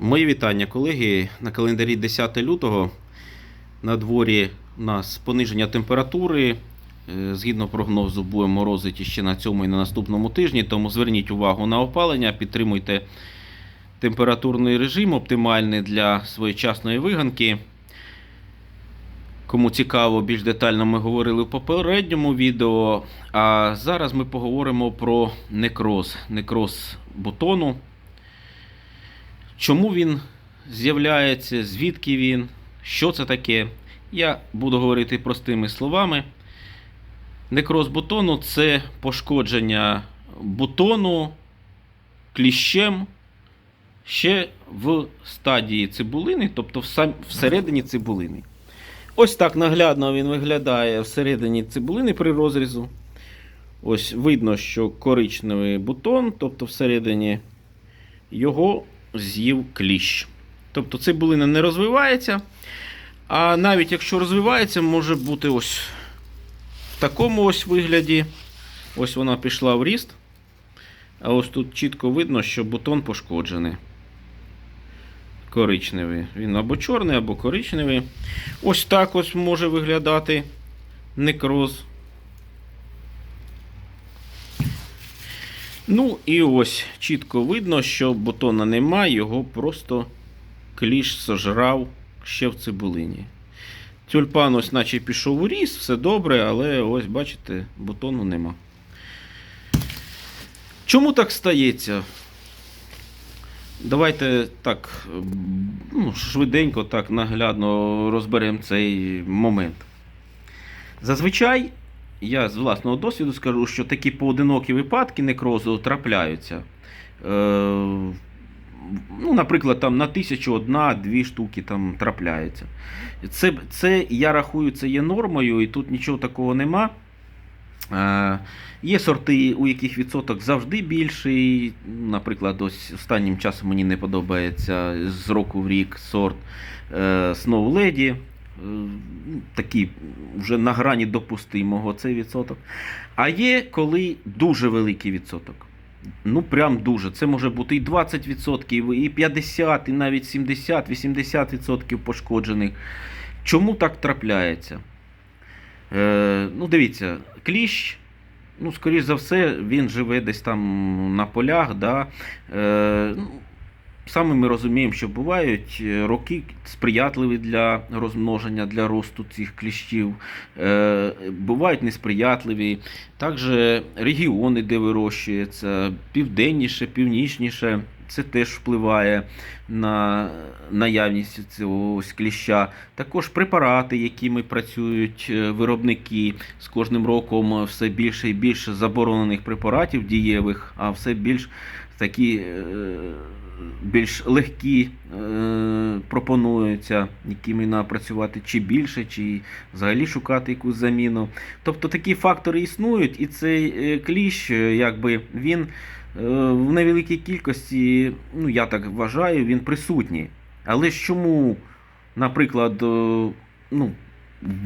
Мої вітання, колеги. На календарі 10 лютого на дворі у нас пониження температури. Е, Згідно прогнозу, буде морозити ще на цьому і на наступному тижні, тому зверніть увагу на опалення, підтримуйте температурний режим оптимальний для своєчасної виганки. Кому цікаво, більш детально ми говорили в попередньому відео. А зараз ми поговоримо про некроз. Некроз бутону. Чому він з'являється, звідки він, що це таке? Я буду говорити простими словами. Некроз бутону це пошкодження бутону кліщем ще в стадії цибулини, тобто всередині цибулини. Ось так наглядно він виглядає всередині цибулини при розрізу. Ось видно, що коричневий бутон, тобто всередині його з'їв кліщ. Тобто цибулина не розвивається. А навіть якщо розвивається, може бути ось в такому ось вигляді. Ось вона пішла в ріст. А ось тут чітко видно, що бутон пошкоджений. Коричневий. Він або чорний, або коричневий. Ось так ось може виглядати некроз. Ну і ось чітко видно, що бутона немає, його просто кліш сожрав ще в цибулині. Тюльпан ось наче пішов у ріс, все добре, але ось бачите, бутону нема. Чому так стається? Давайте так ну, швиденько, так наглядно розберемо цей момент. Зазвичай я з власного досвіду скажу, що такі поодинокі випадки некрозу трапляються. Е, ну, наприклад, там на тисячу одна-дві штуки там трапляються. Це, це я рахую, це є нормою, і тут нічого такого нема. Е, Є сорти, у яких відсоток завжди більший. Наприклад, ось останнім часом мені не подобається з року в рік сорт е, Snow Lady. Такий вже на грані допустимого цей відсоток. А є коли дуже великий відсоток. Ну, прям дуже. Це може бути і 20%, і 50%, і навіть 70-80% пошкоджених. Чому так трапляється? Е, ну, дивіться, кліщ, ну, скоріш за все, він живе десь там на полях. Да? Е, ну, Саме ми розуміємо, що бувають е, роки сприятливі для розмноження, для росту цих кліщів, е, бувають несприятливі. Також регіони, де вирощується, південніше, північніше. Це теж впливає на наявність цього ось кліща. Також препарати, якими працюють е, виробники. З кожним роком все більше і більше заборонених препаратів дієвих, а все більш такі е, більш легкі е, пропонуються, якими напрацювати чи більше, чи взагалі шукати якусь заміну. Тобто такі фактори існують, і цей е, кліщ, якби він в невеликій кількості, ну я так вважаю, він присутній. Але ж чому, наприклад, ну,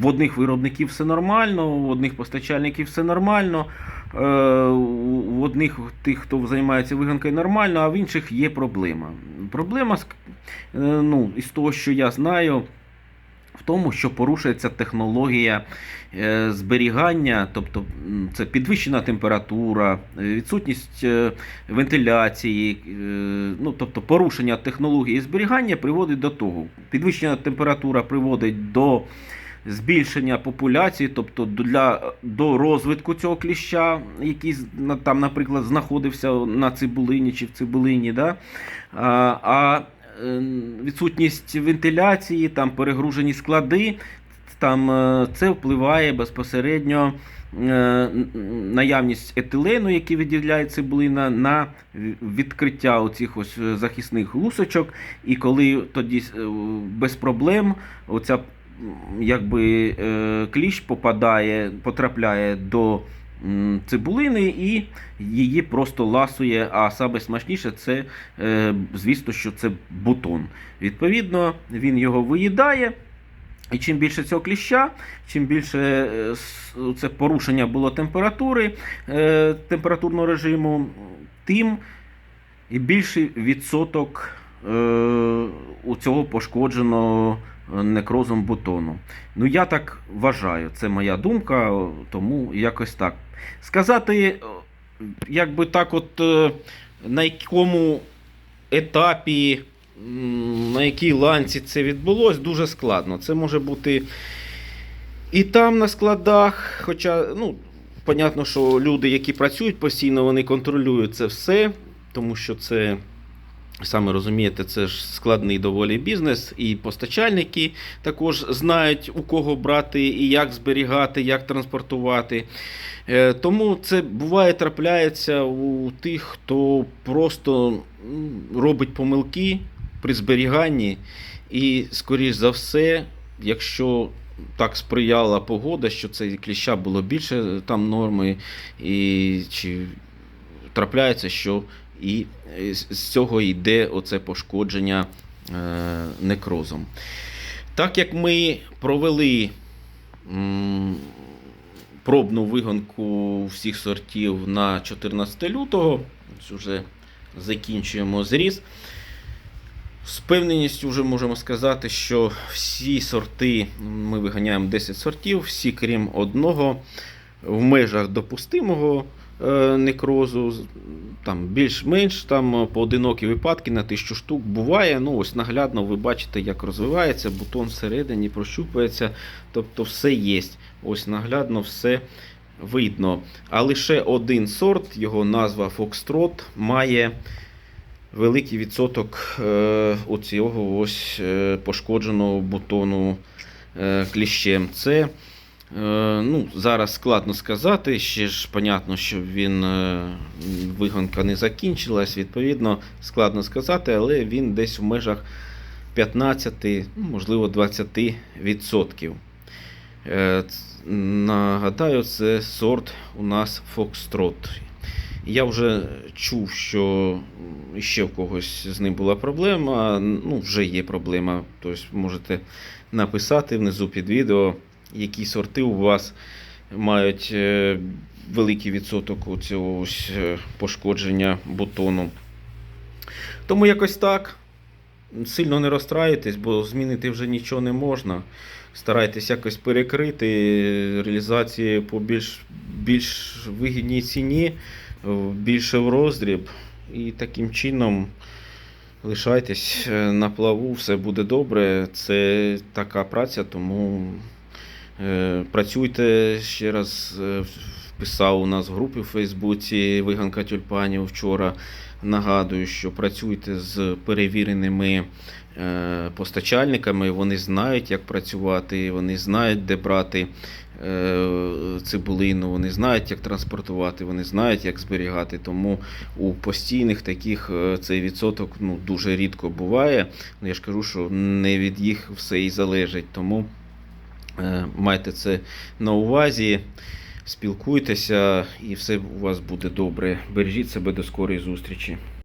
в одних виробників все нормально, в одних постачальників все нормально, в одних тих, хто займається виганкою, нормально, а в інших є проблема. Проблема е, ну, із того, що я знаю, в тому, що порушується технологія е, зберігання, тобто це підвищена температура, е, відсутність е, вентиляції, е, ну, тобто порушення технології зберігання приводить до того. Підвищена температура приводить до збільшення популяції, тобто для, до розвитку цього кліща, який там, наприклад, знаходився на цибулині чи в цибулині. Да? А, а е, відсутність вентиляції, там перегружені склади, там е, це впливає безпосередньо е, наявність етилену, який виділяє цибулина, на відкриття оцих ось захисних лусочок. І коли тоді без проблем оця якби е, кліщ попадає, потрапляє до цибулини і її просто ласує. А саме смачніше це, е, звісно, що це бутон. Відповідно, він його виїдає. І чим більше цього кліща, чим більше е, це порушення було температури, температурного режиму, тим більший відсоток у цього пошкодженого некрозом бутону. Ну, я так вважаю, це моя думка, тому якось так. Сказати, е, якби так, от е, на якому етапі, на якій ланці це відбулось, дуже складно. Це може бути і там на складах, хоча, ну, понятно, що люди, які працюють постійно, вони контролюють це все, тому що це. Саме розумієте, це ж складний доволі бізнес, і постачальники також знають, у кого брати і як зберігати, як транспортувати. Е, Тому це буває трапляється у тих, хто просто робить помилки при зберіганні. І, скоріш за все, якщо так сприяла погода, що це кліща було більше там норми, і чи трапляється, що і е, з цього йде оце пошкодження е, некрозом. Так як ми провели пробну вигонку всіх сортів на 14 лютого, вже закінчуємо зріз. З певненістю вже можемо сказати, що всі сорти, ми виганяємо 10 сортів, всі крім одного, в межах допустимого некрозу, там більш-менш там поодинокі випадки на тисячу штук буває. Ну, ось наглядно ви бачите, як розвивається, бутон всередині прощупується, тобто все є. Ось наглядно все видно. А лише один сорт, його назва Фокстрот, має великий відсоток е, оцього ось е, пошкодженого бутону е, кліщем. Це е, ну, зараз складно сказати. Ще ж понятно, що він е, вигонка не закінчилась. Відповідно, складно сказати, але він десь в межах 15, ну, можливо, 20 відсотків. Е, Нагадаю, це сорт у нас Фокстрот. Я вже чув, що ще в когось з ним була проблема. Ну, вже є проблема. Тобто можете написати внизу під відео, які сорти у вас мають е, великий відсоток цього е, пошкодження бутону. Тому якось так. Сильно не розстраюйтесь, бо змінити вже нічого не можна. Старайтесь якось перекрити реалізації по більш, більш вигідній ціні, більше в роздріб. І таким чином лишайтесь е, на плаву, все буде добре. Це така праця, тому працюйте ще раз. е, Вписав у нас в групі в Фейсбуці виганка тюльпанів вчора. Нагадую, що працюйте з перевіреними е, постачальниками. Вони знають, як працювати, вони знають, де брати е, цибулину, вони знають, як транспортувати, вони знають, як зберігати. Тому у постійних таких е, цей відсоток ну, дуже рідко буває. Ну, Я ж кажу, що не від їх все і залежить. Тому е, майте це на увазі. Спілкуйтеся і все у вас буде добре. Бережіть себе до скорої зустрічі.